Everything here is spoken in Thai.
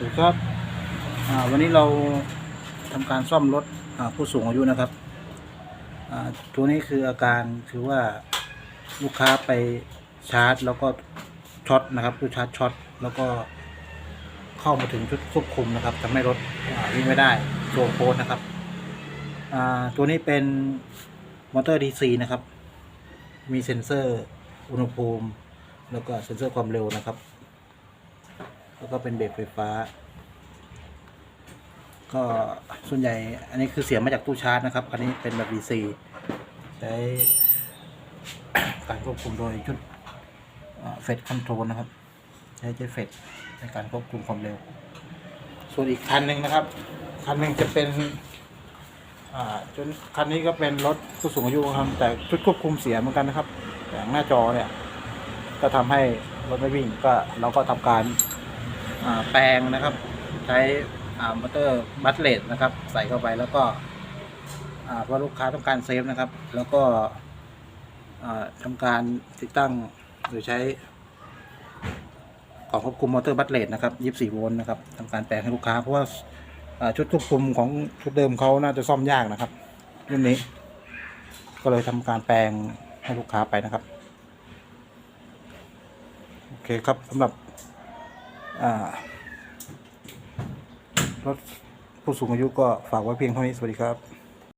สวัสดีครับวันนี้เราทำการซ่อมรถผู้สูงอายุนะครับตัวนี้คืออาการคือว่าลูกค้าไปชาร์จ แล้วก็ช็อตนะครับลูกชาร์จช็อตแล้วก็เข้ามาถึงชุดควบคุมนะครับทำให้รถวิ่งไม่ได้โชว์โค้ดนะครับตัวนี้เป็นมอเตอร์ DC นะครับ มีเซ็นเซอร์อุณหภูมิ แล้วก็เซ็นเซอร์ความเร็วนะครับ แล้วก็เป็นเบรกไฟฟ้า ก็ส่วนใหญ่อันนี้คือเสียงมาจากตู้ชาร์จนะครับ อันนี้เป็นแบบ DC ใช้การควบคุมโดยชุดเฟดคอนโทรลนะครับ ใช้ใช้เฟดในการควบคุมความเร็ว ส่วนอีกคันหนึ่งนะครับ คันหนึ่งจะเป็นจนคันนี้ก็เป็นรถผู้สูงอายุครับ แต่ชุดควบคุมเสียเหมือนกันนะครับแต่หน้าจอเนี่ย ก็ทำให้รถไม่วิ่งก็เราก็ทำการ แปลงนะครับ ใช้มอเตอร์บัตเลตนะครับ ใส่เข้าไปแล้วก็เพราะลูกค้าต้องการเซฟนะครับ แล้วก็อ่าทำการติดตั้งโดยใช้กล่องควบคุมมอเตอร์บัตเลตนะครับ 24 โวลต์นะครับทำการแปลงให้ลูกค้าเพราะว่าชุดควบคุมของชุดเดิมเขาน่าจะซ่อมยากนะครับรุ่นนี้ ก็เลยทำการแปลงให้ลูกค้าไปนะครับ โอเคครับสำหรับ รถผู้สูงอายุก็ฝากไว้เพียงเท่านี้ สวัสดีครับ